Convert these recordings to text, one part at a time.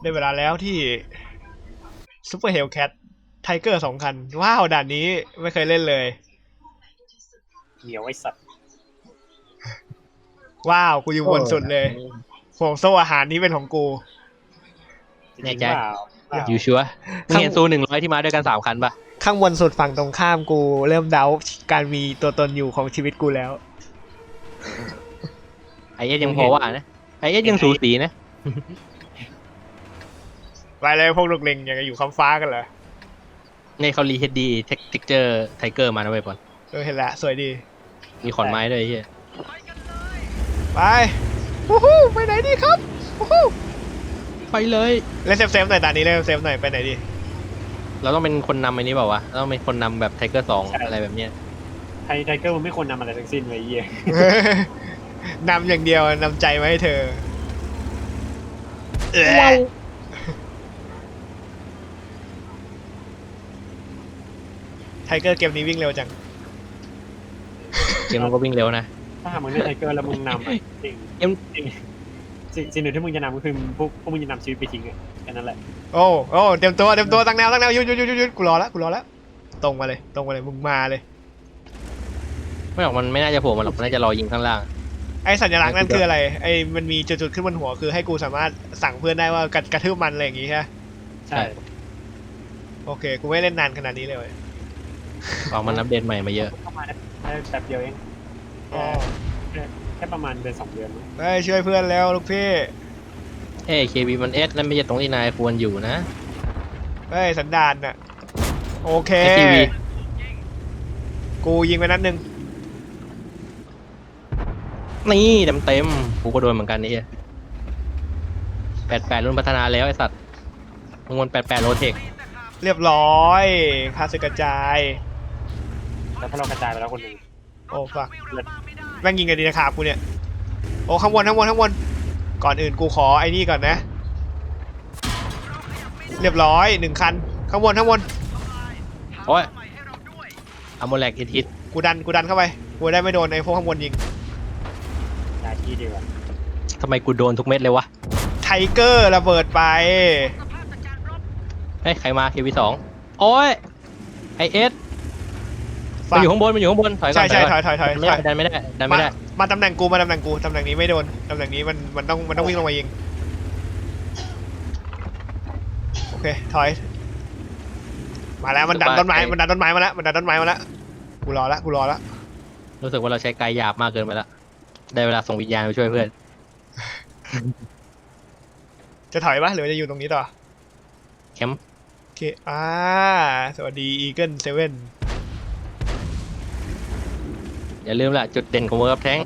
ได้เวลาแล้วที่ซูเปอร์เฮลแคทไทเกอร์สองคัน ว้าวด่านนี้ไม่เคยเล่นเลยเหนียวไอสัตว์ ว้าวกูอยู่บนสุดเลยห่วงโซ่อาหารนี้เป็นของกูจริงๆเปล่าเปล่าอยู่ชัวร์มึงเห็นซูหนึ่งร้อยที่มาด้วยกันสามคันปะข้างบนสุดฝั่งตรงข้ามกู เริ่มเดาการมีตัวตนอยู่ของชีวิตกูแล้ว ไอเอสยังพอว่านะไอเอสยังสูสีนะ ไปเลยพวกลูกเล็งอยากจะอยู่คำฟ้ากันเหรอในเขารีเฮดดีเทคเจอร์ไทเกอร์มานะเว้ยบอลเออเห็นละสวยดี มีขอนไม้ด้วยไอ้เฮียไปวู้ฮู้ไปไหนดีครับวู้ฮู้ไปเลย เล่นเซฟเซฟๆหน่อยตอนนี้เล่นเซฟๆหน่อยไปไหนดี เราต้องเป็นคนนำไอ้นี้เปล่าวะเราต้องเป็นคนนำแบบไทเกอร์สองอะไรแบบเนี้ยไทไทเกอร์มันไม่ควรนำอะไรทั้งสิ้นไว้ยเหี้ยนำอย่างเดียวนำใจมาให้เธอเอ้ย ไทเกอร์เกมนี้วิ่งเร็วจัง เกมมันก็วิ่งเร็วนะ ถ้าหากมึงเล่นไทเกอร์แล้วมึงนำอะจริงเอ็ม จริงสิ่งสิ่งหนึ่งที่มึงจะนำก็คือพวกพวกมึงจะนำชีวิตไปทิ้งอะแค่นั้นแหละโอ้โอ้เตรียมตัวเตรียมตัวตั้งแนวตั้งแนวหยุดหยุดหยุดหยุดหยุดกูรอแล้วกูรอแล้วตรงมาเลย ตรงมาเลยมึงมาเลย ไม่หรอกมันไม่น่าจะโผล่มาหรอกมันน่าจะรอยิงข้างล่าง ไอ้สัญลักษณ์นั่นคืออะไรไอ้มันมีจุดๆขึ้นบนหัวคือให้กูสามารถสั่งเพื่อนได้ว่ากระกระทืบมันอะไรอย่างงี้ใช่ไหมใช่ โอเค กูไม่เล่นนานขนาดนี้เลยเว้ย ออกมันอัปเดตใหม่มาเยอะ เข้ามาได้ได้แป๊บเดียวเองอ๋อแค่แค่ประมาณเดือนสองเดือนมั้งเฮ้ยช่วยเพื่อนแล้วลูกพี่เอ้เคบีมันเอสนั่นไม่ใช่ตรงที่นายควรอยู่นะเฮ้ยสันดานน่ะโอเค STV กูยิงไปนัดหนึ่งนี่เต็มเต็มๆกูก็โดนเหมือนกันนี่แปดแปดรุ่นพัฒนาแล้วไอสัตว์มึงวนแปดแปดโรเทคเรียบร้อยคาสึกระจาย แล้วถ้าเรากระจายไปแล้วคนหนึ่งโอ้ฟักแม่งยิงกันดีนะครับกูเนี่ย โอ้ข้างบนข้างบนข้างบน ก่อนอื่นกูขอไอ้นี่ก่อนนะ เรียบร้อยหนึ่งคัน ข้างบนข้างบน โอ้ยอะโมแลกอิทิตกูดันกูดันเข้าไป กูได้ไม่โดนไอ้พวกข้างบนยิงย้ายที่ดีกว่าทำไมกูโดนทุกเม็ดเลยวะ ไทเกอร์ระเบิดไป เฮ้ย ใครมาเควีสองโอ้ยไอเอส ฝามันกอยู่ข้างบนมันอยู่ข้างบนถอยก่ใช่อนใช่ก่ถอยถอยถอยไม่ได้ดันไม่ได้ดันไม่ได้ มาตำแหน่งกูมาตำแหน่งกูตำแหน่งกูตำแหน่งนี้ไม่โดนตำแหน่งนี้มันมันต้องมันต้องวิ่งลงมายิงโอเคถอยมาแล้วมันดันต้นไม้มันดันต้นไม้มาแล้วมันดันต้นไม้มาแล้วกูรอละกูรอละรู้สึกว่าเราใช้กายหยาบมากเกินไปละได้เวลาส่งวิญญาณไปช่วยเพื่อน จะถอยปะหรือว่าจะอยู่ตรงนี้ต่อแคมป์โอเคอ่าสวัสดีอีเกิลเซเว่น อย่าลืมละจุดเด่นของเวิร์กแทง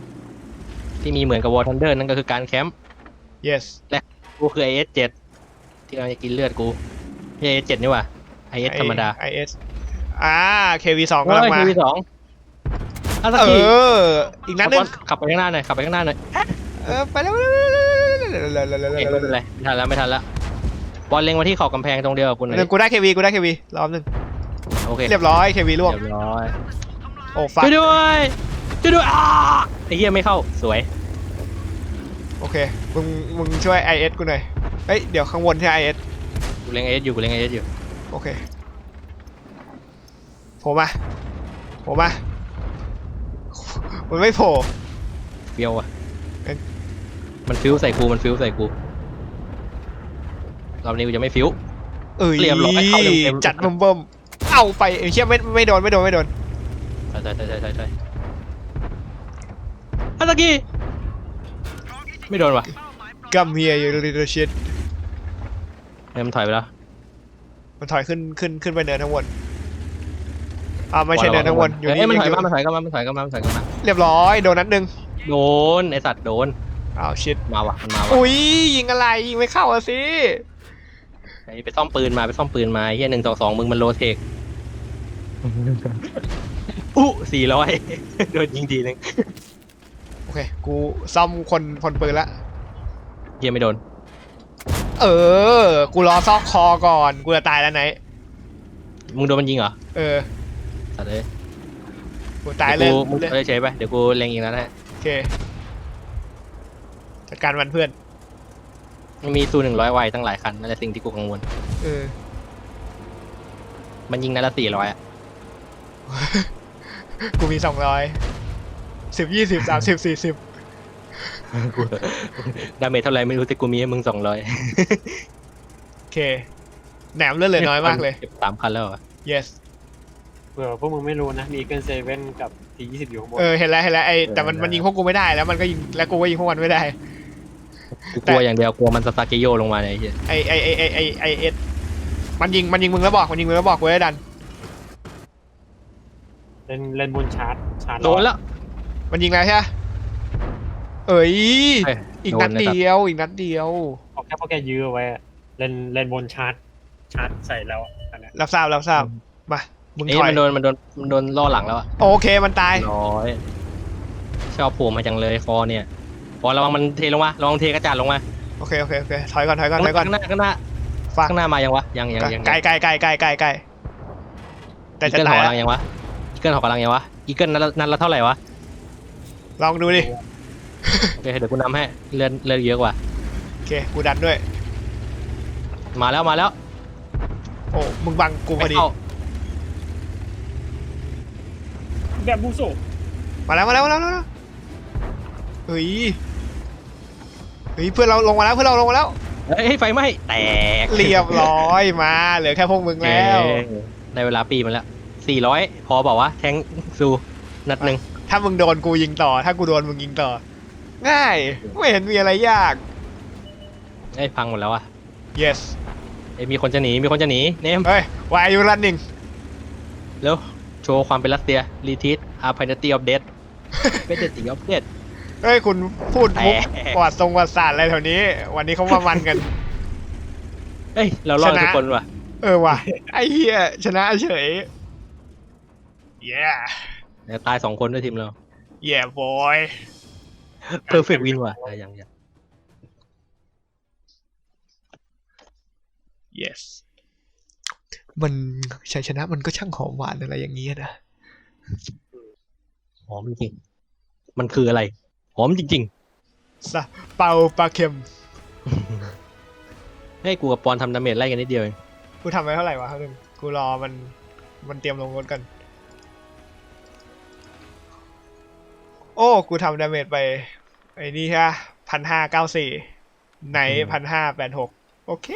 ที่มีเหมือนกับวอร์ทันเดอร์นั่นก็คือการแคมป์ yes กูคือไอเอสเจ็ดที่กำลังจะกินเลือดกูไม่ใช่ไอเอสเจ็ดนี่หว่าไอเอสธรรมดาไอเอสอ่า KV สองกำลังมาทีวีสองอาซาเอกิออีกนัดหนึงขับไปข้างหน้าหน่อยขับไปข้างหน้าหน่อยเออไปแล้วโอเคไม่เป็นไรไม่ทันแล้วไม่ทันแล้วบอลเล็งมาที่ขอบกำแพงตรงเดียวกับกูหน่อยหนึ่งกูได้ KV กูได้ KV รอบหนึ่งโอเคเรียบร้อย KV ล่วงเรียบร้อยโอ้ฟักช่วยด้วย ช่วยด้วยอ้าไอ้เหี้ยไม่เข้าสวย โอเค มึง มึงช่วย IS กูหน่อย เฮ้ย เดี๋ยวข้างบนใช่ IS กูเล็งไอเอสอยู่กูเล็งไอเอสอยู่โอเคโผล่มาโผล่มา มันไม่โผล่เฟี้ยวอะเอ๊ะ มันฟิวใส่กูมันฟิวใส่กูรอบนี้กูจะไม่ฟิว เอ้ยเรียบร้อยเข้าเต็มๆจัดเบิ่มๆ เอาไปเอ้ยเชี่ยไม่ไม่โดนไม่โดนไม่โดน ใช่ใช่ใช่ใช่ใช่ใช่ อาซากิไม่โดนว่ะกัมเฮียอยู่ little shit เฮ้ยมันถอยไปแล้ว มันถอยขึ้นขึ้นขึ้นไปเนินทั้งวนอ่าไม่ใช่เนินทั้งวนอยู่เอ้นี่ยมันถอยงมามันถอยกลับมามันถอยกลับมามันถอยกลับมาเรียบร้อยโดนนัดหนึ่งโดนไอสัตว์โดนอ้าวชิดมาว่ะมันมาว่ะอุ้ยยิงอะไรยิงไม่เข้าอะสิไอ้ไปซ่อมปืนมาไปซ่อมปืนมาเฮียหนึ่งสองสองมึงมันโลเทคอู้สี่ร้อยโดนยิงทีนึงโอ เค กูซ่อมคนพลปืนละ เฮียไม่โดน เออ กูรอซอกคอก่อน กูจะตายแล้วไหน มึงโดนมันยิงเหรอเออ สัตว์เลยกูตายเลยดี๋วกูมึงเลยเฉยๆไป เดี๋ยวกูเล็งอีกแล้วนะโอเค จัดการมันเพื่อน มันมีซูหนึ่งร้อยไวตั้งหลายคันนั่นแหละสิ่งที่กูกังวล เออ มันยิงนัดละสี่ร้อยอะกูมีสองร้อย สิบยี่สิบสามสิบสี่สิบกูดาเมจเท่าไหร่ไม่รู้แต่กูมีให้มึงสองร้อยโอเคแหนมเลือดเหลือน้อยมากเลยเก็บสามคันแล้วเหรอ yes เผื่อพวกมึงไม่รู้นะมีเกินเซเว่นกับทียี่สิบอยู่ข้างบนเออเห็นแล้วเห็นแล้วไอ้แต่มันเออมันยิงพวกกูไม่ได้แล้วมันก็ยิงแล้วกูก็ยิงพวกมันไม่ได้ กูกลัวอย่างเดียวกลัวมันสตาร์เกโยลงมาเนี่ยไอ้เหี้ยไอ้ไอ้ไอ้ไอ้ไอ้ไอ้เอสมันยิงมันยิงมึงแล้วบอกมันยิงมึงแล้วบอกกูได้ดัน เล่นเล่นบนชาร์จชาร์จโดนแล้ว มันยิงแล้วใช่ไหมเอ้ย เอ้ยอีกนัดโดนนะครับเดียว อีกนัดเดียว ออกแค่พวกแกยื้อเอาไว้อะเล่นเล่นบนชาร์จ ชาร์จใส่แล้วอะอันนั้นรับทราบ รับทราบ มา มึงเอ้ยถอยมันโดนมันโดนมันโดนล่อหลังแล้วอะโอเค มันตายร้อย ชอบผูมาจังเลยคอเนี่ยคอระวังมันเทลงมาระวังเทกระจาดลงมาโอเค โอเค โอเค ถอยก่อน ถอยก่อน ถอยก่อน ข้างหน้าข้างหน้าฟังข้างหน้ามายังวะยังยังยังไกลไกลไกลไกลไกลไกลแต่อีจะเกิลหตาอยกำแล้ลัวงยังวะอีเกิลหอกำลังยังวะอีเกิลนัดละนัดละเท่าไหร่วะ ลองดูดิ โอเคเดี๋ยวกูนำให้เลือดเลือดเยอะกว่า โอเค กูดันด้วย มาแล้วมาแล้วโอ้ มึงบังกูพไม่อดี เข้าแบบบูโซมาแล้วมาแล้วมาแล้วมาแล้วเฮ้ย เฮ้ย เพื่อนเราลงมาแล้ว เพื่อนเราลงมาแล้ว เฮ้ยไฟไหม้แตกเรียบร้อยมา เหลือแค่พวกมึงแล้ว เอ้ยได้เวลาปีมันแล้วสี่ร้อยพอบอกว่าแทงซูนัดหนึ่ง ถ้ามึงโดนกูยิงต่อ ถ้ากูโดนมึงยิงต่อ ง่าย ไม่เห็นมีอะไรยาก ไอ้ยพังหมดแล้วอะ yes ไอ้ยมีคนจะหนีมีคนจะหนีเนมเฮ้ย why are you running เร็วโชว์ความเป็นรัสเซียรีทิสอาร์พ n นตีออฟเดดเป็นเดตีออฟเดดเฮ้ย คุณพูดมุกแหมประวัติทรงประวัติศาสตร์อะไรแถวนี้ วันนี้เขามามันกันเฮ้ย เรารอดชนะ ทุกคนว่ะ เออว่ะ ไอ้เหี้ยชนะเฉย yeah เดี๋ยวตายสองคนด้วยทีมเรา yeah boy perfect win ว่ะอะยังยัง yes มันชัยชนะมันก็ช่างหอมหวานอะไรอย่างนี้นะ หอมจริงๆมันคืออะไร หอมจริงซะเปาปลาเค็มๆ ให้กูกับปอนทำดาเมจไล่กันนิดเดียวเอง กูทำไปเท่าไหร่วะครับนึงกูรอมันมันเตรียมลงรถกัน โอ้กูทำดาเมจไปไอ้นี่ฮะพันห้าเก้าสี่ไหนพันห้าแปดหกโอเค